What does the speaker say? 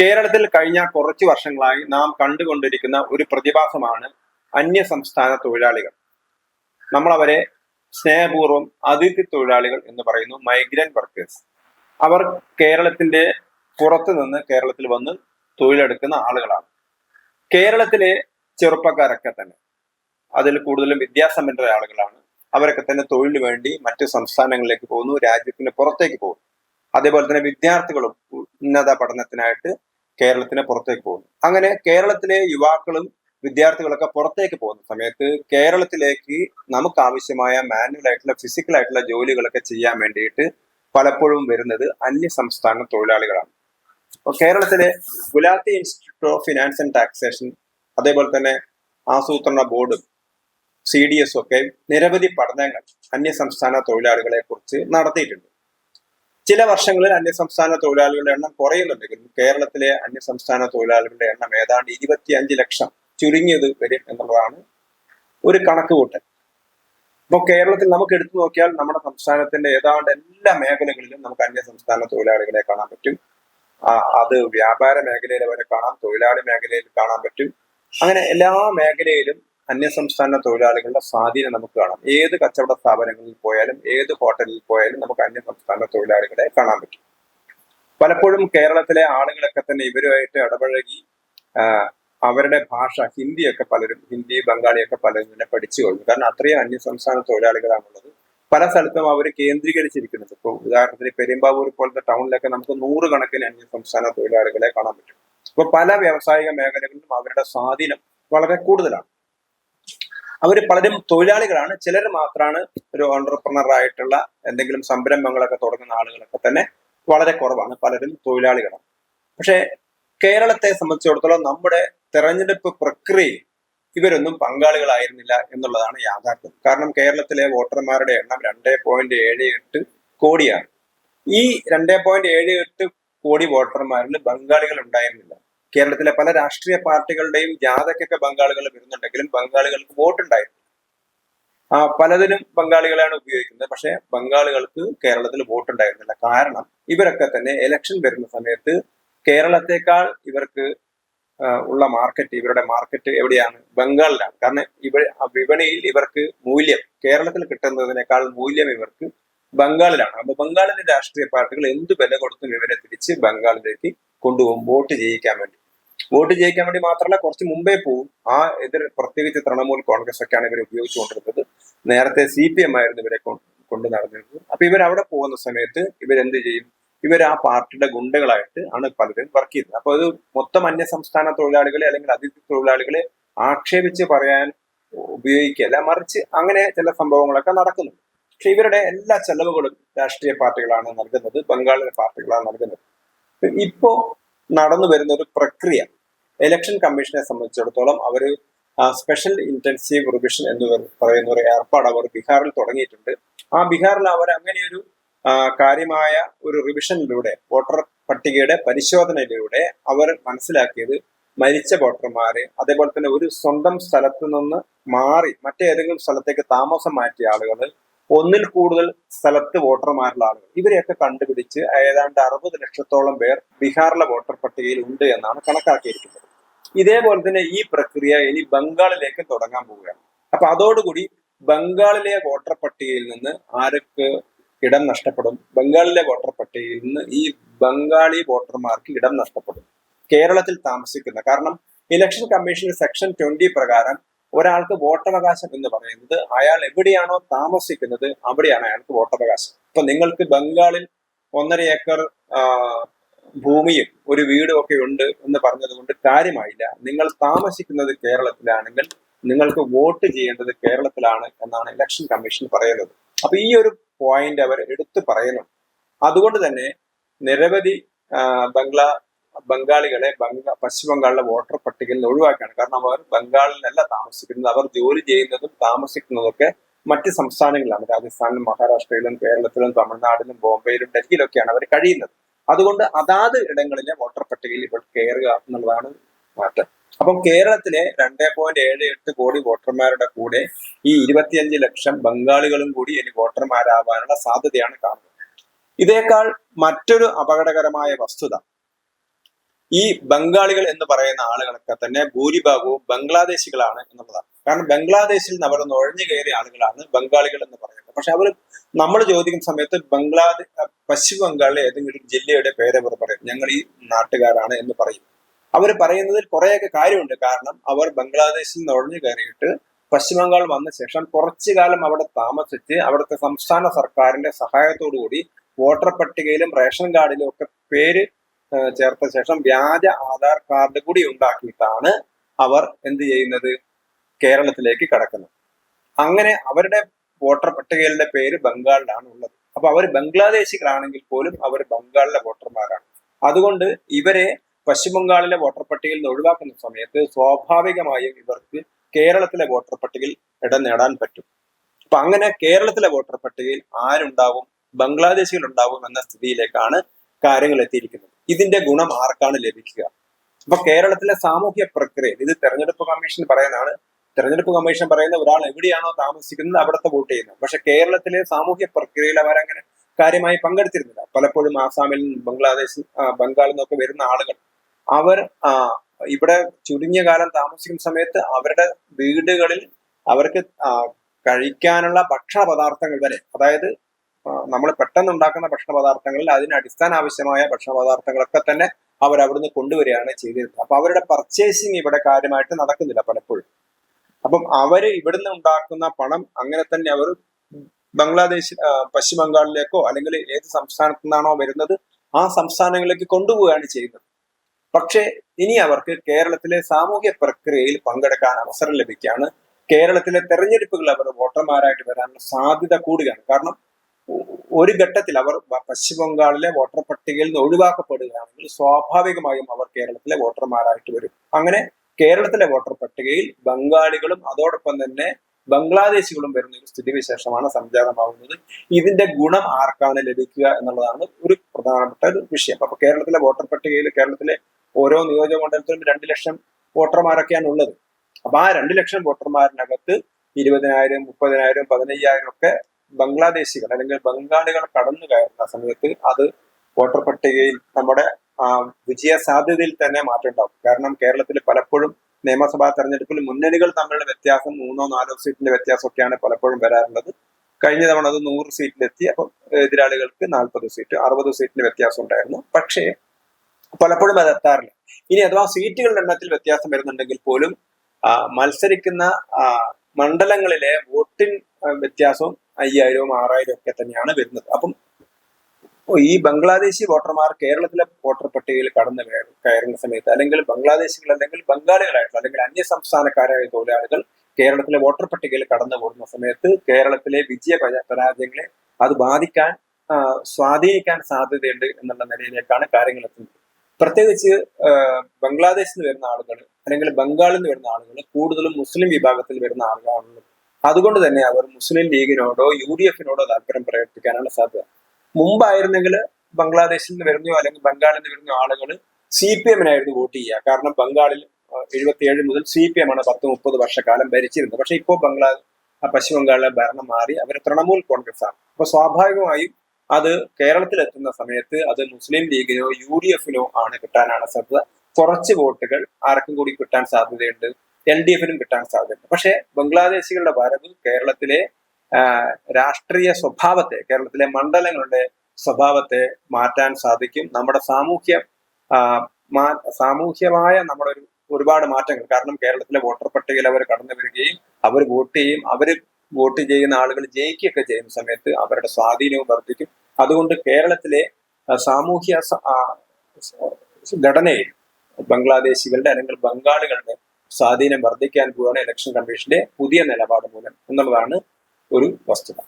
കേരളത്തിൽ കഴിഞ്ഞ കുറച്ചു വർഷങ്ങളായി നാം കണ്ടുകൊണ്ടിരിക്കുന്ന ഒരു പ്രതിഭാസമാണ് അന്യ സംസ്ഥാന തൊഴിലാളികൾ. നമ്മൾ അവരെ സ്നേഹപൂർവം അതിഥി തൊഴിലാളികൾ എന്ന് പറയുന്നു മൈഗ്രന്റ് വർക്കേഴ്സ് അവർ കേരളത്തിന്റെ പുറത്തു നിന്ന് കേരളത്തിൽ വന്ന് തൊഴിലെടുക്കുന്ന ആളുകളാണ്. കേരളത്തിലെ ചെറുപ്പക്കാരൊക്കെ തന്നെ അതിൽ കൂടുതലും വിദ്യാസമ്പന്നരായ ആളുകളാണ്. അവരൊക്കെ തന്നെ തൊഴിലിന് വേണ്ടി മറ്റ് സംസ്ഥാനങ്ങളിലേക്ക് പോകുന്നു രാജ്യത്തിന് പുറത്തേക്ക് പോകുന്നു. അതേപോലെ തന്നെ വിദ്യാർത്ഥികളും ഉന്നത പഠനത്തിനായിട്ട് കേരളത്തിന് പുറത്തേക്ക് പോകുന്നു. അങ്ങനെ കേരളത്തിലെ യുവാക്കളും വിദ്യാർത്ഥികളൊക്കെ പുറത്തേക്ക് പോകുന്ന സമയത്ത് കേരളത്തിലേക്ക് നമുക്ക് ആവശ്യമായ മാനുവൽ ആയിട്ടുള്ള ഫിസിക്കൽ ആയിട്ടുള്ള ജോലികളൊക്കെ ചെയ്യാൻ വേണ്ടിയിട്ട് പലപ്പോഴും വരുന്നത് അന്യ സംസ്ഥാന തൊഴിലാളികളാണ്. അപ്പോൾ കേരളത്തിലെ Gulati institute of finance and taxation അതേപോലെ തന്നെ ആസൂത്രണ ബോർഡും സി ഡി എസും ഒക്കെ നിരവധി പഠനങ്ങൾ അന്യ സംസ്ഥാന തൊഴിലാളികളെ കുറിച്ച് നടത്തിയിട്ടുണ്ട്. ചില വർഷങ്ങളിൽ അന്യസംസ്ഥാന തൊഴിലാളികളുടെ എണ്ണം കുറയുന്നുണ്ടെങ്കിലും കേരളത്തിലെ അന്യസംസ്ഥാന തൊഴിലാളികളുടെ എണ്ണം ഏതാണ്ട് ഇരുപത്തിയഞ്ച് ലക്ഷം ചുരുങ്ങിയത് വരും എന്നുള്ളതാണ് ഒരു കണക്കുകൂട്ടൽ. ഇപ്പോൾ കേരളത്തിൽ നമുക്ക് എടുത്തു നോക്കിയാൽ നമ്മുടെ സംസ്ഥാനത്തിന്റെ ഏതാണ്ട് എല്ലാ മേഖലകളിലും നമുക്ക് അന്യസംസ്ഥാന തൊഴിലാളികളെ കാണാൻ പറ്റും. അത് വ്യാപാര മേഖലയിൽ വരെ കാണാം തൊഴിലാളി മേഖലയിൽ കാണാൻ പറ്റും. അങ്ങനെ എല്ലാ മേഖലയിലും അന്യസംസ്ഥാന തൊഴിലാളികളുടെ സ്വാധീനം നമുക്ക് കാണാം. ഏത് കച്ചവട സ്ഥാപനങ്ങളിൽ പോയാലും ഏത് ഹോട്ടലിൽ പോയാലും നമുക്ക് അന്യസംസ്ഥാന തൊഴിലാളികളെ കാണാൻ പറ്റും. പലപ്പോഴും കേരളത്തിലെ ആളുകളൊക്കെ തന്നെ ഇവരുമായിട്ട് ഇടപഴകി അവരുടെ ഭാഷ ഹിന്ദിയൊക്കെ പലരും ഹിന്ദി ബംഗാളിയൊക്കെ പലരും തന്നെ പഠിച്ചു കഴിഞ്ഞു. കാരണം അത്രയും അന്യസംസ്ഥാന തൊഴിലാളികളാണുള്ളത്. പല സ്ഥലത്തും അവർ കേന്ദ്രീകരിച്ചിരിക്കുന്നത്. ഇപ്പോൾ ഉദാഹരണത്തിന് പെരുമ്പാവൂർ പോലത്തെ ടൗണിലൊക്കെ നമുക്ക് നൂറുകണക്കിന് അന്യസംസ്ഥാന തൊഴിലാളികളെ കാണാൻ പറ്റും. അപ്പൊ പല വ്യാവസായിക മേഖലകളിലും അവരുടെ സ്വാധീനം വളരെ കൂടുതലാണ്. അവർ പലരും തൊഴിലാളികളാണ്. ചിലർ മാത്രമാണ് ഒരു ഓണ്ടർപ്രണർ ആയിട്ടുള്ള എന്തെങ്കിലും സംരംഭങ്ങളൊക്കെ തുടങ്ങുന്ന ആളുകളൊക്കെ തന്നെ വളരെ കുറവാണ്. പലരും തൊഴിലാളികളാണ്. പക്ഷേ കേരളത്തെ സംബന്ധിച്ചിടത്തോളം നമ്മുടെ തെരഞ്ഞെടുപ്പ് പ്രക്രിയയിൽ ഇവരൊന്നും പങ്കാളികളായിരുന്നില്ല എന്നുള്ളതാണ് യാഥാർത്ഥ്യം. കാരണം കേരളത്തിലെ വോട്ടർമാരുടെ എണ്ണം രണ്ടേ പോയിന്റ് ഏഴ് എട്ട് കോടിയാണ്. ഈ രണ്ടേ പോയിന്റ് ഏഴ് എട്ട് കോടി വോട്ടർമാരിൽ ബംഗാളികൾ ഉണ്ടായിരുന്നില്ല. കേരളത്തിലെ പല രാഷ്ട്രീയ പാർട്ടികളുടെയും ജാഥയ്ക്കൊക്കെ ബംഗാളികൾ വരുന്നുണ്ടെങ്കിലും ബംഗാളികൾക്ക് വോട്ടുണ്ടായിരുന്നു ആ പലതിനും ബംഗാളികളാണ് ഉപയോഗിക്കുന്നത്. പക്ഷേ ബംഗാളികൾക്ക് കേരളത്തിൽ വോട്ടുണ്ടായിരുന്നില്ല. കാരണം ഇവരൊക്കെ തന്നെ ഇലക്ഷൻ വരുന്ന സമയത്ത് കേരളത്തെക്കാൾ ഇവർക്ക് ഉള്ള മാർക്കറ്റ് ഇവരുടെ മാർക്കറ്റ് എവിടെയാണ്? ബംഗാളിലാണ്. കാരണം ഇവ വിപണിയിൽ ഇവർക്ക് മൂല്യം കേരളത്തിൽ കിട്ടുന്നതിനേക്കാൾ മൂല്യം ഇവർക്ക് ബംഗാളിലാണ്. അപ്പൊ ബംഗാളിലെ രാഷ്ട്രീയ പാർട്ടികൾ എന്ത് വില കൊടുത്തും ഇവരെ തിരിച്ച് ബംഗാളിലേക്ക് കൊണ്ടുപോകും വോട്ട് ചെയ്യിക്കാൻ വേണ്ടി. വോട്ട് ജയിക്കാൻ വേണ്ടി മാത്രമല്ല കുറച്ച് മുമ്പേ പോവും. ആ എതിർ പ്രത്യേകിച്ച് തൃണമൂൽ കോൺഗ്രസ് ഒക്കെയാണ് ഇവർ ഉപയോഗിച്ചുകൊണ്ടിരുന്നത്. നേരത്തെ സി പി എം ആയിരുന്നു ഇവരെ കൊണ്ട് നടന്നിരുന്നത്. അപ്പൊ ഇവർ അവിടെ പോകുന്ന സമയത്ത് ഇവരെന്ത് ചെയ്യും? ഇവർ ആ പാർട്ടിയുടെ ഗുണ്ടകളായിട്ട് ആണ് പലരും വർക്ക് ചെയ്തത് അപ്പൊ അത് മൊത്തം അന്യ സംസ്ഥാന തൊഴിലാളികളെ അല്ലെങ്കിൽ അതിഥി തൊഴിലാളികളെ ആക്ഷേപിച്ച് പറയാൻ ഉപയോഗിക്കുകയല്ല മറിച്ച് അങ്ങനെ ചില സംഭവങ്ങളൊക്കെ നടക്കുന്നുണ്ട്. പക്ഷെ ഇവരുടെ എല്ലാ ചെലവുകളും രാഷ്ട്രീയ പാർട്ടികളാണ് നൽകുന്നത് ബംഗാളിലെ പാർട്ടികളാണ് നൽകുന്നത്. ഇപ്പോ നടന്നു വരുന്ന ഒരു പ്രക്രിയ ഇലക്ഷൻ കമ്മീഷനെ സംബന്ധിച്ചിടത്തോളം അവർ സ്പെഷ്യൽ ഇന്റൻസീവ് റിവിഷൻ എന്ന് പറയുന്ന ഒരു ഏർപ്പാട് അവർ ബീഹാറിൽ തുടങ്ങിയിട്ടുണ്ട്. ആ ബീഹാറിൽ അവർ അങ്ങനെയൊരു കാര്യമായ ഒരു റിവിഷനിലൂടെ വോട്ടർ പട്ടികയുടെ പരിശോധനയിലൂടെ അവർ മനസ്സിലാക്കിയത് മരിച്ച വോട്ടർമാര് അതേപോലെ തന്നെ ഒരു സ്വന്തം സ്ഥലത്ത് നിന്ന് മാറി മറ്റേതെങ്കിലും സ്ഥലത്തേക്ക് താമസം മാറ്റിയ ആളുകൾ ഒന്നിൽ കൂടുതൽ സ്ഥലത്ത് വോട്ടർമാരുള്ള ആളുകൾ ഇവരെയൊക്കെ കണ്ടുപിടിച്ച് ഏതാണ്ട് അറുപത് ലക്ഷത്തോളം പേർ ബീഹാറിലെ വോട്ടർ പട്ടികയിൽ ഉണ്ട് എന്നാണ് കണക്കാക്കിയിരിക്കുന്നത്. ഇതേപോലെ തന്നെ ഈ പ്രക്രിയ ഇനി ബംഗാളിലേക്ക് തുടങ്ങാൻ പോവുകയാണ്. അപ്പൊ അതോടുകൂടി ബംഗാളിലെ വോട്ടർ പട്ടികയിൽ നിന്ന് ആർക്ക് ഇടം നഷ്ടപ്പെടും? ബംഗാളിലെ വോട്ടർ പട്ടികയിൽ നിന്ന് ഈ ബംഗാളി വോട്ടർമാർക്ക് ഇടം നഷ്ടപ്പെടും. കേരളത്തിൽ താമസിക്കുന്ന കാരണം ഇലക്ഷൻ കമ്മീഷൻ സെക്ഷൻ ട്വന്റി പ്രകാരം ഒരാൾക്ക് വോട്ടവകാശം എന്ന് പറയുന്നത് അയാൾ എവിടെയാണോ താമസിക്കുന്നത് അവിടെയാണ് അയാൾക്ക് വോട്ടവകാശം. ഇപ്പൊ നിങ്ങൾക്ക് ബംഗാളിൽ ഒന്നര ഏക്കർ ഭൂമിയും ഒരു വീടും ഒക്കെ ഉണ്ട് എന്ന് പറഞ്ഞതുകൊണ്ട് കാര്യമായില്ല. നിങ്ങൾ താമസിക്കുന്നത് കേരളത്തിലാണെങ്കിൽ നിങ്ങൾക്ക് വോട്ട് ചെയ്യേണ്ടത് കേരളത്തിലാണ് എന്നാണ് ഇലക്ഷൻ കമ്മീഷൻ പറയുന്നത്. അപ്പൊ ഈ ഒരു പോയിന്റ് അവർ എടുത്തു പറയുന്നു അതുകൊണ്ട് തന്നെ നിരവധി ബംഗ്ലാ ബംഗാളികളെ ബംഗാ പശ്ചിമ ബംഗാളിലെ വോട്ടർ പട്ടികയിൽ നിന്ന് ഒഴിവാക്കുകയാണ്. കാരണം അവർ ബംഗാളിലല്ല താമസിക്കുന്നത്. അവർ ജോലി ചെയ്യുന്നതും താമസിക്കുന്നതൊക്കെ മറ്റ് സംസ്ഥാനങ്ങളിലാണ്. രാജസ്ഥാനിലും മഹാരാഷ്ട്രയിലും കേരളത്തിലും തമിഴ്നാടിലും ബോംബെയിലും ഡൽഹിയിലൊക്കെയാണ് അവർ കഴിയുന്നത്. അതുകൊണ്ട് അതാത് ഇടങ്ങളിലെ വോട്ടർ പട്ടികയിൽ ഇപ്പോൾ കയറുക എന്നുള്ളതാണ് മാറ്റം. അപ്പം കേരളത്തിലെ രണ്ടേ പോയിന്റ് ഏഴ് എട്ട് കോടി വോട്ടർമാരുടെ കൂടെ ഈ ഇരുപത്തിയഞ്ച് ലക്ഷം ബംഗാളികളും കൂടി ഇനി വോട്ടർമാരാവാനുള്ള സാധ്യതയാണ് കാണുന്നത്. ഇതേക്കാൾ മറ്റൊരു അപകടകരമായ വസ്തുത. ഈ ബംഗാളികൾ എന്ന് പറയുന്ന ആളുകളൊക്കെ തന്നെ ഭൂരിഭാഗവും ബംഗ്ലാദേശികളാണ് എന്നുള്ളതാണ്. കാരണം ബംഗ്ലാദേശിൽ നിന്ന് അവർ നുഴഞ്ഞു കയറിയ ആളുകളാണ് ബംഗാളികൾ എന്ന് പറയുന്നത്. പക്ഷെ അവർ നമ്മൾ ചോദിക്കുന്ന സമയത്ത് ബംഗ്ലാദേശ് പശ്ചിമ ബംഗാളിലെ ഏതെങ്കിലും ജില്ലയുടെ പേര് അവർ പറയും. ഞങ്ങൾ ഈ നാട്ടുകാരാണ് എന്ന് പറയും. അവർ പറയുന്നതിൽ കുറേയൊക്കെ കാര്യമുണ്ട്. കാരണം അവർ ബംഗ്ലാദേശിൽ നുഴഞ്ഞു കയറിയിട്ട് പശ്ചിമ ബംഗാൾ വന്ന ശേഷം കുറച്ചു കാലം അവിടെ താമസിച്ച് അവിടുത്തെ സംസ്ഥാന സർക്കാരിന്റെ കൂടി വോട്ടർ പട്ടികയിലും റേഷൻ കാർഡിലും ഒക്കെ പേര് ചേർത്ത ശേഷം വ്യാജ ആധാർ കാർഡ് കൂടി ഉണ്ടാക്കിയിട്ടാണ് അവർ എന്ത് ചെയ്യുന്നത്? കേരളത്തിലേക്ക് കടക്കുന്നത്. അങ്ങനെ അവരുടെ വോട്ടർ പട്ടികയിലെ പേര് ബംഗാളിലാണ് ഉള്ളത്. അപ്പൊ അവർ ബംഗ്ലാദേശികളാണെങ്കിൽ പോലും അവർ ബംഗാളിലെ വോട്ടർമാരാണ്. അതുകൊണ്ട് ഇവരെ പശ്ചിമ ബംഗാളിലെ വോട്ടർ പട്ടികയിൽ നിന്ന് ഒഴിവാക്കുന്ന സമയത്ത് സ്വാഭാവികമായും ഇവർക്ക് കേരളത്തിലെ വോട്ടർ പട്ടികയിൽ ഇടം നേടാൻ പറ്റും. അപ്പൊ അങ്ങനെ കേരളത്തിലെ വോട്ടർ പട്ടികയിൽ ആരുണ്ടാവും ബംഗ്ലാദേശികൾ ഉണ്ടാവും എന്ന സ്ഥിതിയിലേക്കാണ് കാര്യങ്ങൾ എത്തിയിരിക്കുന്നത്. ഇതിന്റെ ഗുണം ആർക്കാണ് ലഭിക്കുക? അപ്പൊ കേരളത്തിലെ സാമൂഹ്യ പ്രക്രിയയിൽ ഇത് തെരഞ്ഞെടുപ്പ് കമ്മീഷൻ പറയുന്നതാണ് തെരഞ്ഞെടുപ്പ് കമ്മീഷൻ പറയുന്ന ഒരാൾ എവിടെയാണോ താമസിക്കുന്നത് അവിടുത്തെ വോട്ട് ചെയ്യുന്നത്. പക്ഷെ കേരളത്തിലെ സാമൂഹ്യ പ്രക്രിയയിൽ അവരങ്ങനെ കാര്യമായി പങ്കെടുത്തിരുന്നില്ല. പലപ്പോഴും ആസാമിൽ നിന്നും ബംഗാളിൽ നിന്നൊക്കെ വരുന്ന ആളുകൾ. അവർ ഇവിടെ ചുരുങ്ങിയ കാലം താമസിക്കുന്ന സമയത്ത് അവരുടെ വീടുകളിൽ അവർക്ക് കഴിക്കാനുള്ള ഭക്ഷണ പദാർത്ഥങ്ങൾ വരെ അതായത് നമ്മൾ പെട്ടെന്ന് ഉണ്ടാക്കുന്ന ഭക്ഷണ പദാർത്ഥങ്ങളിൽ അതിന് അടിസ്ഥാന ആവശ്യമായ ഭക്ഷണ പദാർത്ഥങ്ങളൊക്കെ തന്നെ അവർ അവിടുന്ന് കൊണ്ടുവരികയാണ് ചെയ്തിരുന്നത്. അപ്പൊ അവരുടെ പർച്ചേസിങ് ഇവിടെ കാര്യമായിട്ട് നടക്കുന്നില്ല പലപ്പോഴും. അപ്പം അവർ ഇവിടുന്ന് ഉണ്ടാക്കുന്ന പണം അങ്ങനെ തന്നെ അവർ ബംഗ്ലാദേശ് പശ്ചിമ ബംഗാളിലേക്കോ അല്ലെങ്കിൽ ഏത് സംസ്ഥാനത്തു നിന്നാണോ വരുന്നത് ആ സംസ്ഥാനങ്ങളിലേക്ക് കൊണ്ടുപോവുകയാണ് ചെയ്യുന്നത്. പക്ഷേ ഇനി അവർക്ക് കേരളത്തിലെ സാമൂഹ്യ പ്രക്രിയയിൽ പങ്കെടുക്കാൻ അവസരം ലഭിക്കുകയാണ്. കേരളത്തിലെ തെരഞ്ഞെടുപ്പുകൾ അവർ വോട്ടർമാരായിട്ട് വരാനുള്ള സാധ്യത കൂടുകയാണ്. കാരണം ഒരു ഘട്ടത്തിൽ അവർ പശ്ചിമ ബംഗാളിലെ വോട്ടർ പട്ടികയിൽ നിന്ന് ഒഴിവാക്കപ്പെടുകയാണെങ്കിൽ സ്വാഭാവികമായും അവർ കേരളത്തിലെ വോട്ടർമാരായിട്ട് വരും. അങ്ങനെ കേരളത്തിലെ വോട്ടർ പട്ടികയിൽ ബംഗാളികളും അതോടൊപ്പം തന്നെ ബംഗ്ലാദേശികളും വരുന്ന ഒരു സ്ഥിതിവിശേഷമാണ് സംജാതമാവുന്നത് ഇതിന്റെ ഗുണം ആർക്കാണ് ലഭിക്കുക എന്നുള്ളതാണ് ഒരു പ്രധാനപ്പെട്ട ഒരു വിഷയം. അപ്പൊ കേരളത്തിലെ വോട്ടർ പട്ടികയിൽ കേരളത്തിലെ ഓരോ നിയോജക മണ്ഡലത്തിലും രണ്ട് ലക്ഷം വോട്ടർമാരൊക്കെയാണ് ഉള്ളത്. അപ്പൊ ആ രണ്ട് ലക്ഷം വോട്ടർമാരിനകത്ത് ഇരുപതിനായിരം മുപ്പതിനായിരം പതിനയ്യായിരം ഒക്കെ ബംഗ്ലാദേശികൾ അല്ലെങ്കിൽ ബംഗാളികൾ കടന്നു കയറുന്ന സമയത്ത് അത് വോട്ടർ പട്ടികയിൽ നമ്മുടെ വിജയ സാധ്യതയിൽ തന്നെ മാറ്റം ഉണ്ടാവും. കാരണം കേരളത്തിൽ പലപ്പോഴും നിയമസഭാ തെരഞ്ഞെടുപ്പിൽ മുന്നണികൾ തമ്മിലുള്ള വ്യത്യാസം മൂന്നോ നാലോ സീറ്റിന്റെ വ്യത്യാസമൊക്കെയാണ് പലപ്പോഴും വരാറുള്ളത്. കഴിഞ്ഞ തവണ അത് നൂറ് സീറ്റിലെത്തി അപ്പം എതിരാളികൾക്ക് നാൽപ്പത് സീറ്റ് അറുപത് സീറ്റിന്റെ വ്യത്യാസം ഉണ്ടായിരുന്നു. പക്ഷേ പലപ്പോഴും അത് എത്താറില്ല. ഇനി അഥവാ സീറ്റുകളുടെ എണ്ണത്തിൽ വ്യത്യാസം വരുന്നുണ്ടെങ്കിൽ പോലും മത്സരിക്കുന്ന മണ്ഡലങ്ങളിലെ വോട്ടിൻ വ്യത്യാസവും അയ്യായിരവും ആറായിരവും ഒക്കെ തന്നെയാണ് വരുന്നത്. അപ്പം ഈ ബംഗ്ലാദേശി വോട്ടർമാർ കേരളത്തിലെ വോട്ടർ പട്ടികയിൽ കടന്നു കയറുന്ന സമയത്ത് അല്ലെങ്കിൽ ബംഗ്ലാദേശികൾ അല്ലെങ്കിൽ ബംഗാളികളായിട്ടുള്ള അല്ലെങ്കിൽ അന്യ സംസ്ഥാനക്കാരായ തൊഴിലാളികൾ കേരളത്തിലെ വോട്ടർ പട്ടികയിൽ കടന്നു പോകുന്ന സമയത്ത് കേരളത്തിലെ വിജയ പരാജയങ്ങളെ അത് ബാധിക്കാൻ സ്വാധീനിക്കാൻ സാധ്യതയുണ്ട് എന്നുള്ള നിലയിലേക്കാണ് കാര്യങ്ങൾ എത്തുന്നത്. പ്രത്യേകിച്ച് ബംഗ്ലാദേശിൽ നിന്ന് വരുന്ന ആളുകൾ അല്ലെങ്കിൽ ബംഗാളിൽ നിന്ന് വരുന്ന ആളുകൾ കൂടുതലും മുസ്ലിം വിഭാഗത്തിൽ വരുന്ന ആളുകളാണുള്ളത് അതുകൊണ്ട് തന്നെ അവർ മുസ്ലിം ലീഗിനോടോ യു ഡി എഫിനോടോ താല്പര്യം പ്രകടിപ്പിക്കാനാണ് സാധ്യത. മുമ്പായിരുന്നെങ്കിൽ ബംഗ്ലാദേശിൽ നിന്ന് വരുന്ന അല്ലെങ്കിൽ ബംഗാളിൽ നിന്ന് വരുന്ന ആളുകൾ സി പി എമ്മിനായിരുന്നു വോട്ട് ചെയ്യുക. കാരണം ബംഗാളിൽ എഴുപത്തിയേഴ് മുതൽ സി പി എം ആണ് പത്ത് മുപ്പത് വർഷക്കാലം ഭരിച്ചിരുന്നത്. പക്ഷെ ഇപ്പോൾ ബംഗ്ലാ പശ്ചിമ ബംഗാളിലെ ഭരണം മാറി അവർ തൃണമൂൽ കോൺഗ്രസ് ആണ് അപ്പൊ സ്വാഭാവികമായും അത് കേരളത്തിൽ എത്തുന്ന സമയത്ത് അത് മുസ്ലിം ലീഗിനോ യു ഡി എഫിനോ ആണ് കിട്ടാനാണ് സാധ്യത. കുറച്ച് വോട്ടുകൾ ആർക്കും കൂടി കിട്ടാൻ സാധ്യതയുണ്ട്. എൽ ഡി എഫിനും കിട്ടാൻ സാധ്യതയുണ്ട്. പക്ഷേ ബംഗ്ലാദേശികളുടെ വരവ് കേരളത്തിലെ രാഷ്ട്രീയ സ്വഭാവത്തെ കേരളത്തിലെ മണ്ഡലങ്ങളുടെ സ്വഭാവത്തെ മാറ്റാൻ സാധിക്കും. നമ്മുടെ സാമൂഹ്യ സാമൂഹ്യമായ നമ്മുടെ ഒരു ഒരുപാട് മാറ്റങ്ങൾ. കാരണം കേരളത്തിലെ വോട്ടർ പട്ടികയിൽ അവർ കടന്നു വരികയും അവർ വോട്ട് ചെയ്യും. അവർ വോട്ട് ചെയ്യുന്ന ആളുകൾ ജയിക്കുകയൊക്കെ ചെയ്യുന്ന സമയത്ത് അവരുടെ സ്വാധീനവും വർദ്ധിക്കും. അതുകൊണ്ട് കേരളത്തിലെ സാമൂഹ്യ ഘടനയിൽ ബംഗ്ലാദേശികളുടെ അല്ലെങ്കിൽ ബംഗാളികളുടെ സ്വാധീനം വർദ്ധിക്കാൻ പോവുകയാണ് ഇലക്ഷൻ കമ്മീഷന്റെ പുതിയ നിലപാട് മൂലം എന്നുള്ളതാണ് ഒരു വസ്തുത.